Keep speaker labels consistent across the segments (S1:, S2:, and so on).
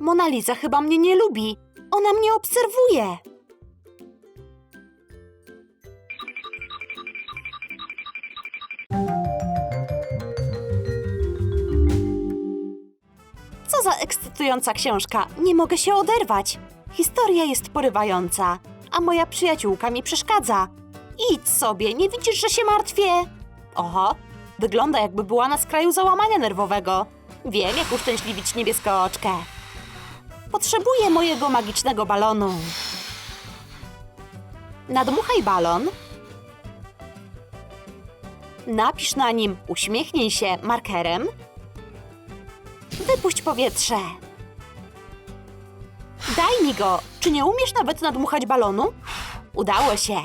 S1: Mona Lisa chyba mnie nie lubi. Ona mnie obserwuje. Co za ekscytująca książka. Nie mogę się oderwać. Historia jest porywająca, a moja przyjaciółka mi przeszkadza. Idź sobie, nie widzisz, że się martwię? Oho, wygląda jakby była na skraju załamania nerwowego. Wiem, jak uszczęśliwić niebieskooczkę. Potrzebuję mojego magicznego balonu. Nadmuchaj balon. Napisz na nim uśmiechnij się markerem. Wypuść powietrze. Daj mi go. Czy nie umiesz nawet nadmuchać balonu? Udało się.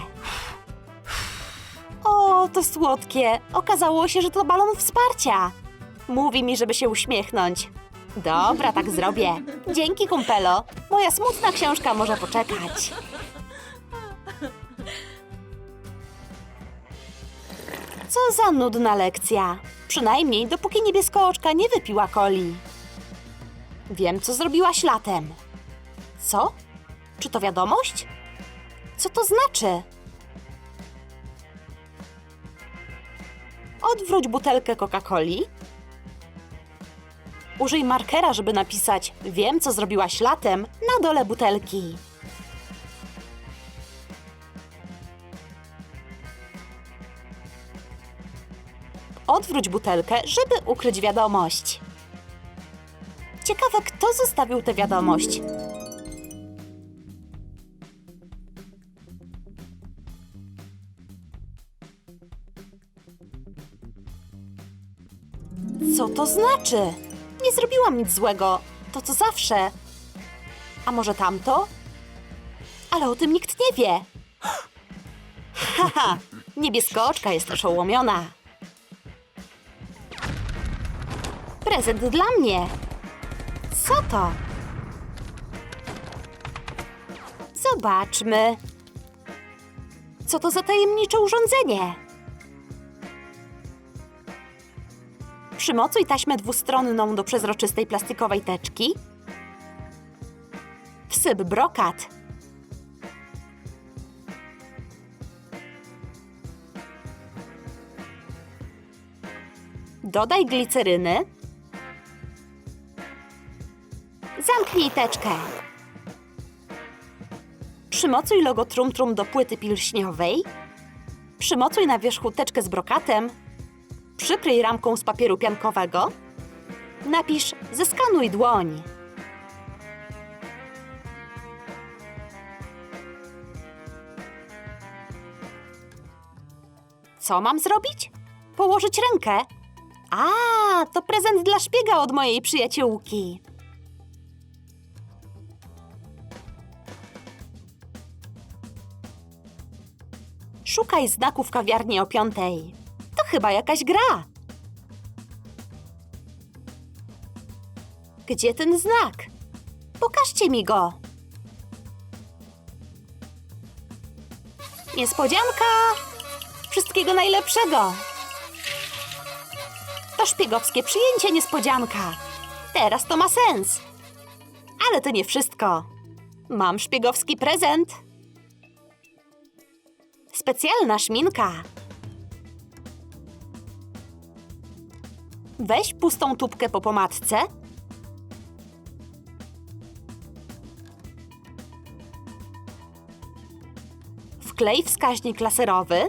S1: O, to słodkie. Okazało się, że to balon wsparcia. Mówi mi, żeby się uśmiechnąć. Dobra, tak zrobię. Dzięki, kumpelo. Moja smutna książka może poczekać. Co za nudna lekcja. Przynajmniej dopóki niebieskooczka nie wypiła coli. Wiem, co zrobiłaś latem. Co? Czy to wiadomość? Co to znaczy? Odwróć butelkę Coca-Coli. Użyj markera, żeby napisać Wiem, co zrobiłaś latem na dole butelki. Odwróć butelkę, żeby ukryć wiadomość. Ciekawe, kto zostawił tę wiadomość. Co to znaczy? Nie zrobiłam nic złego. To co zawsze. A może tamto? Ale o tym nikt nie wie. Haha, niebieskooczka jest oszołomiona. Prezent dla mnie. Co to? Zobaczmy. Co to za tajemnicze urządzenie? Przymocuj taśmę dwustronną do przezroczystej plastikowej teczki. Wsyp brokat. Dodaj gliceryny. Zamknij teczkę. Przymocuj logo Trum Trum do płyty pilśniowej. Przymocuj na wierzchu teczkę z brokatem. Przykryj ramką z papieru piankowego. Napisz Zeskanuj dłoń. Co mam zrobić? Położyć rękę? A, to prezent dla szpiega od mojej przyjaciółki. Szukaj znaku w kawiarni o piątej. Chyba jakaś gra. Gdzie ten znak? Pokażcie mi go. Niespodzianka! Wszystkiego najlepszego! To szpiegowskie przyjęcie niespodzianka. Teraz to ma sens. Ale to nie wszystko. Mam szpiegowski prezent. Specjalna szminka. Weź pustą tubkę po pomadce. Wklej wskaźnik laserowy.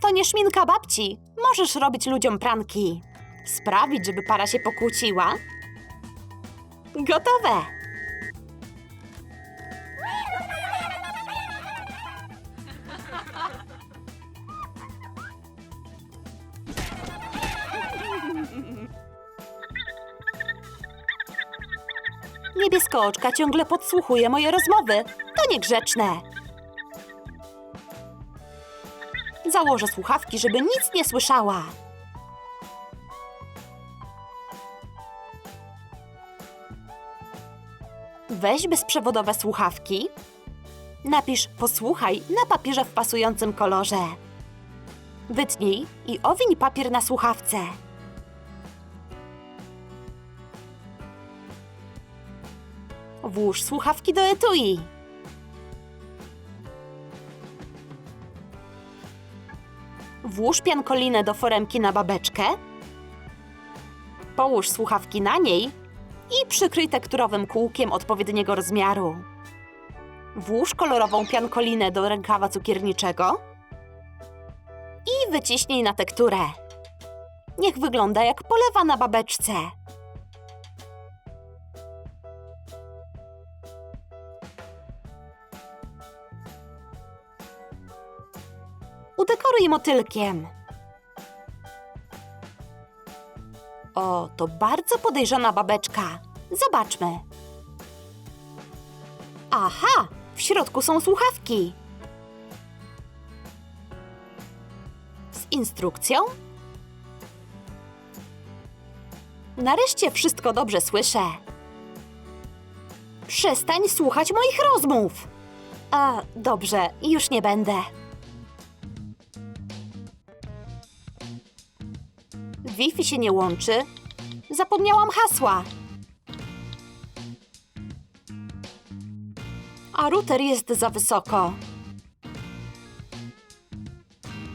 S1: To nie szminka babci. Możesz robić ludziom pranki. Sprawić, żeby para się pokłóciła. Gotowe! Niebieskooczka ciągle podsłuchuje moje rozmowy. To niegrzeczne. Założę słuchawki, żeby nic nie słyszała. Weź bezprzewodowe słuchawki. Napisz posłuchaj na papierze w pasującym kolorze. Wytnij i owiń papier na słuchawce. Włóż słuchawki do etui. Włóż piankolinę do foremki na babeczkę. Połóż słuchawki na niej i przykryj tekturowym kółkiem odpowiedniego rozmiaru. Włóż kolorową piankolinę do rękawa cukierniczego i wyciśnij na tekturę. Niech wygląda jak polewa na babeczce. Motylkiem. O, to bardzo podejrzana babeczka. Zobaczmy. Aha, w środku są słuchawki. Z instrukcją? Nareszcie wszystko dobrze słyszę. Przestań słuchać moich rozmów. A, dobrze, już nie będę. Wi-Fi się nie łączy. Zapomniałam hasła. A router jest za wysoko.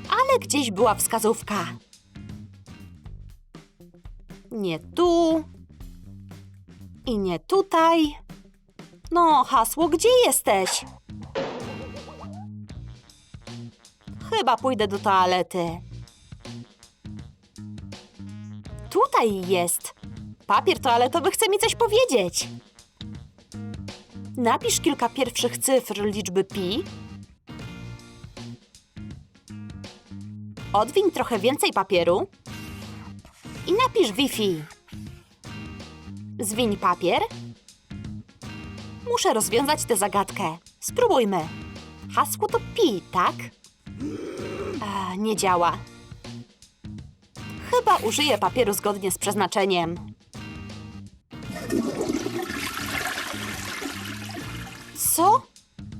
S1: Ale gdzieś była wskazówka. Nie tu. I nie tutaj. No, hasło, gdzie jesteś? Chyba pójdę do toalety. Tutaj jest. Papier toaletowy chce mi coś powiedzieć. Napisz kilka pierwszych cyfr liczby pi. Odwiń trochę więcej papieru. I napisz Wi-Fi. Zwiń papier. Muszę rozwiązać tę zagadkę. Spróbujmy. Hasło to pi, tak? Nie działa. Chyba użyję papieru zgodnie z przeznaczeniem. Co?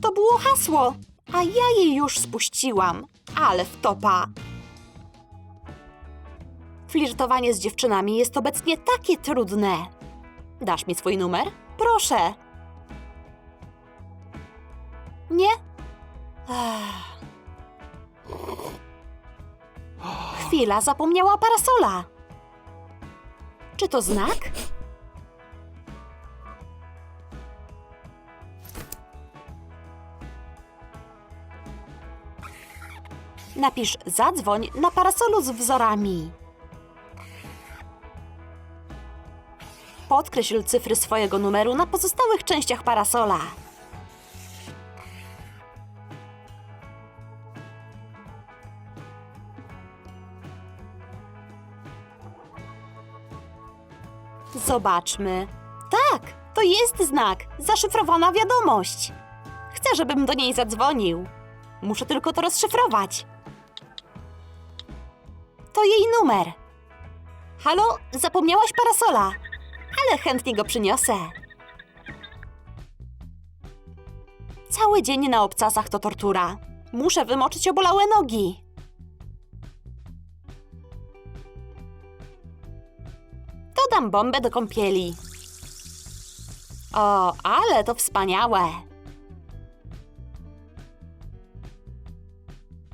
S1: To było hasło, a ja je już spuściłam. Ale wtopa. Flirtowanie z dziewczynami jest obecnie takie trudne. Dasz mi swój numer? Proszę. Nie? Ech. Chwila, zapomniała parasola. Czy to znak? Napisz zadzwoń na parasolu z wzorami. Podkreśl cyfry swojego numeru na pozostałych częściach parasola. Zobaczmy. Tak, to jest znak. Zaszyfrowana wiadomość. Chcę, żebym do niej zadzwonił. Muszę tylko to rozszyfrować. To jej numer. Halo, zapomniałaś parasola, ale chętnie go przyniosę. Cały dzień na obcasach to tortura. Muszę wymoczyć obolałe nogi. Dodam bombę do kąpieli. O, ale to wspaniałe.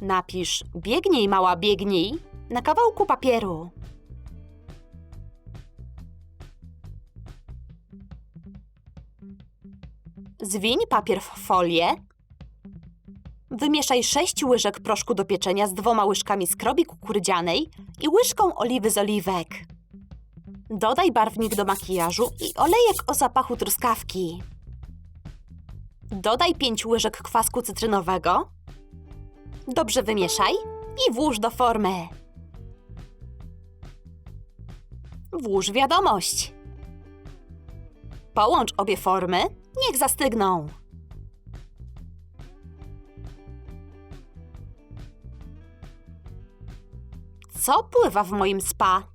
S1: Napisz biegnij, mała, biegnij na kawałku papieru. Zwiń papier w folię. Wymieszaj sześć łyżek proszku do pieczenia z dwoma łyżkami skrobi kukurydzianej i łyżką oliwy z oliwek. Dodaj barwnik do makijażu i olejek o zapachu truskawki. Dodaj 5 łyżek kwasku cytrynowego. Dobrze wymieszaj i włóż do formy. Włóż wiadomość. Połącz obie formy, niech zastygną. Co pływa w moim spa?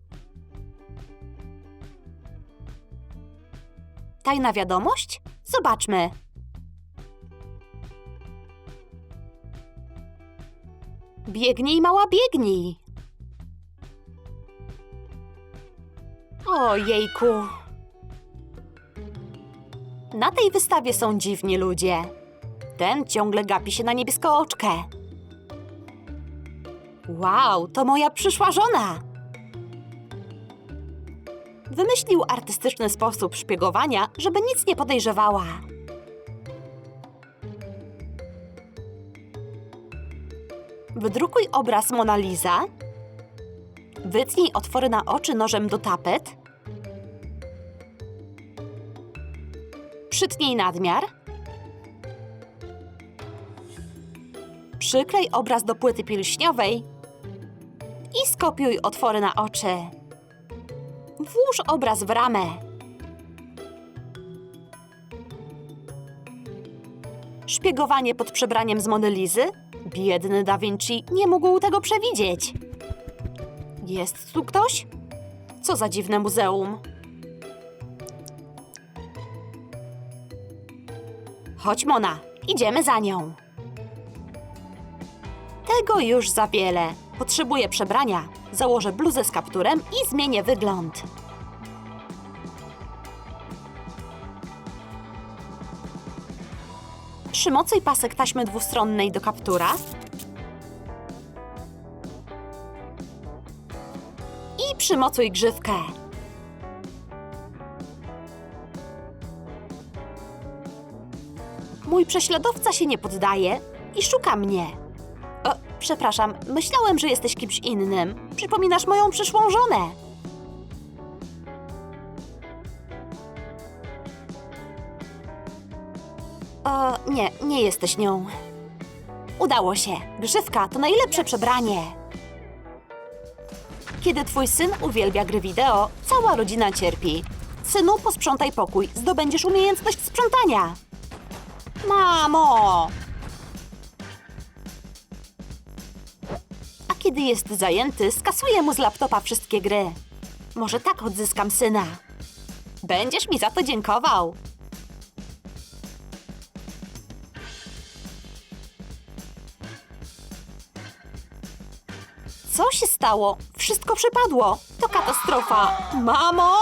S1: Tajna wiadomość? Zobaczmy. Biegnij, mała, biegnij. Ojejku. Na tej wystawie są dziwni ludzie. Ten ciągle gapi się na niebieskooczkę. Wow, to moja przyszła żona! Wymyślił artystyczny sposób szpiegowania, żeby nic nie podejrzewała. Wydrukuj obraz Mona Lisa. Wytnij otwory na oczy nożem do tapet. Przytnij nadmiar. Przyklej obraz do płyty pilśniowej i skopiuj otwory na oczy. Włóż obraz w ramę. Szpiegowanie pod przebraniem z Monelizy? Biedny Da Vinci nie mógł tego przewidzieć. Jest tu ktoś? Co za dziwne muzeum. Chodź, Mona, idziemy za nią. Tego już za wiele. Potrzebuję przebrania. Założę bluzę z kapturem i zmienię wygląd. Przymocuj pasek taśmy dwustronnej do kaptura. I przymocuj grzywkę. Mój prześladowca się nie poddaje i szuka mnie. Przepraszam, myślałem, że jesteś kimś innym. Przypominasz moją przyszłą żonę. O, nie, nie jesteś nią. Udało się. Grzywka to najlepsze przebranie. Kiedy twój syn uwielbia gry wideo, cała rodzina cierpi. Synu, posprzątaj pokój, zdobędziesz umiejętność sprzątania. Mamo! Kiedy jest zajęty, skasuję mu z laptopa wszystkie gry. Może tak odzyskam syna. Będziesz mi za to dziękował. Co się stało? Wszystko przepadło. To katastrofa. Mamo?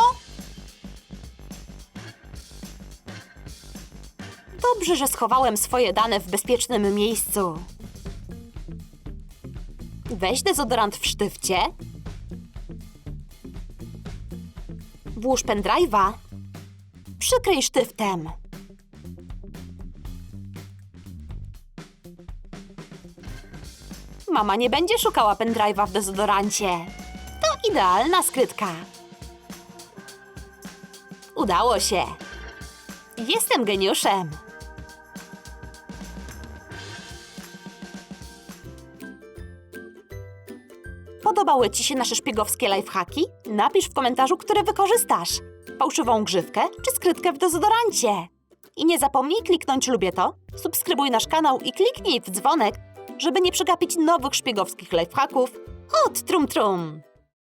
S1: Dobrze, że schowałem swoje dane w bezpiecznym miejscu. Weź dezodorant w sztywcie. Włóż pendrive'a. Przykryj sztywtem. Mama nie będzie szukała pendrive'a w dezodorancie. To idealna skrytka. Udało się. Jestem geniuszem. Podobały Ci się nasze szpiegowskie lifehacki? Napisz w komentarzu, które wykorzystasz. Fałszywą grzywkę czy skrytkę w dezodorancie. I nie zapomnij kliknąć lubię to, subskrybuj nasz kanał i kliknij w dzwonek, żeby nie przegapić nowych szpiegowskich lifehacków od Trum Trum.